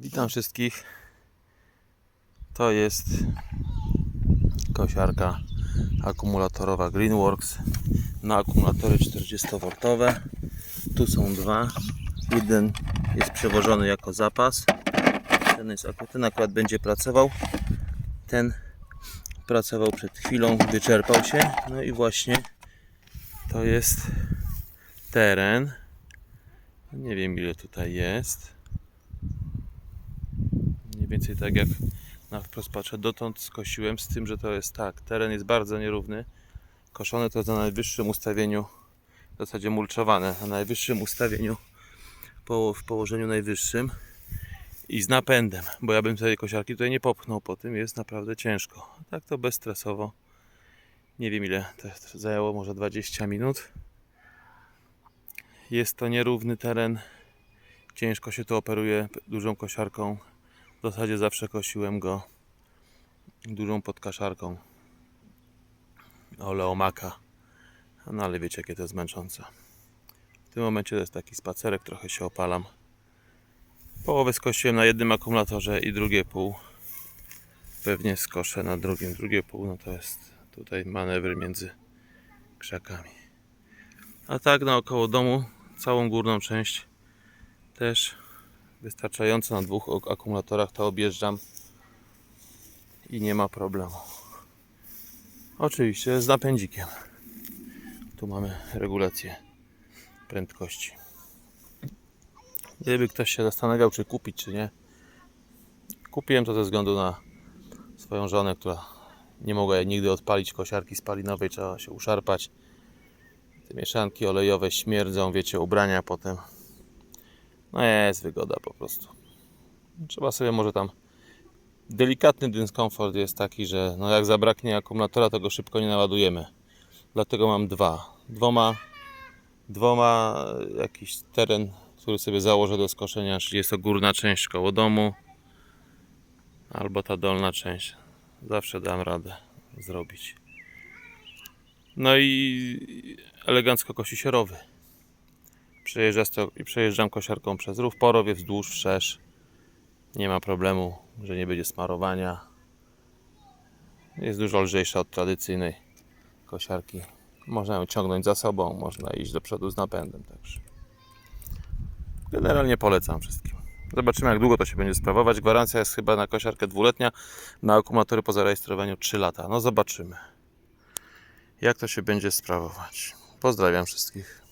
Witam wszystkich. To jest kosiarka akumulatorowa Greenworks na akumulatory 40V. Tu są dwa. Jeden jest przewożony jako zapas. Ten, jest, ten akurat będzie pracował. Ten pracował przed chwilą, wyczerpał się. No i właśnie to jest teren. Nie wiem ile tutaj jest. Mniej więcej tak jak na wprost patrzę, dotąd skosiłem z tym, że to jest tak, teren jest bardzo nierówny. Koszone to na najwyższym ustawieniu, w zasadzie mulczowane, na najwyższym ustawieniu, w położeniu najwyższym i z napędem, bo ja bym tej kosiarki tutaj nie popchnął, po tym jest naprawdę ciężko. Tak to bezstresowo. Nie wiem ile to zajęło, może 20 minut. Jest to nierówny teren. Ciężko się tu operuje dużą kosiarką. W zasadzie zawsze kosiłem go dużą podkaszarką oleomaka. No ale wiecie jakie to jest męczące. W tym momencie to jest taki spacerek, trochę się opalam. Połowę skosiłem na jednym akumulatorze i drugie pół pewnie skoszę na drugim. Drugie pół no to jest tutaj manewr między krzakami. A tak naokoło domu całą górną część też wystarczająco na dwóch akumulatorach to objeżdżam i nie ma problemu. Oczywiście z napędzikiem. Tu mamy regulację prędkości. Gdyby ktoś się zastanawiał, czy kupić, czy nie, kupiłem to ze względu na swoją żonę, która nie mogła nigdy odpalić kosiarki spalinowej, trzeba się uszarpać. Te mieszanki olejowe śmierdzą, wiecie, ubrania potem. No jest wygoda po prostu. Trzeba sobie może tam. Delikatny dyskomfort jest taki, że no jak zabraknie akumulatora, to go szybko nie naładujemy. Dlatego mam dwa. Dwoma, dwoma jakiś teren, który sobie założę do skoszenia, czyli jest to górna część koło domu, albo ta dolna część. Zawsze dam radę zrobić. No i elegancko kosi się rowy. I przejeżdżam kosiarką przez rów, porowie wzdłuż, wszerz. Nie ma problemu, że nie będzie smarowania. Jest dużo lżejsza od tradycyjnej kosiarki. Można ją ciągnąć za sobą, można iść do przodu z napędem. Także. Generalnie polecam wszystkim. Zobaczymy jak długo to się będzie sprawować. Gwarancja jest chyba na kosiarkę dwuletnia, na akumulatory po zarejestrowaniu 3 lata. No zobaczymy jak to się będzie sprawować. Pozdrawiam wszystkich.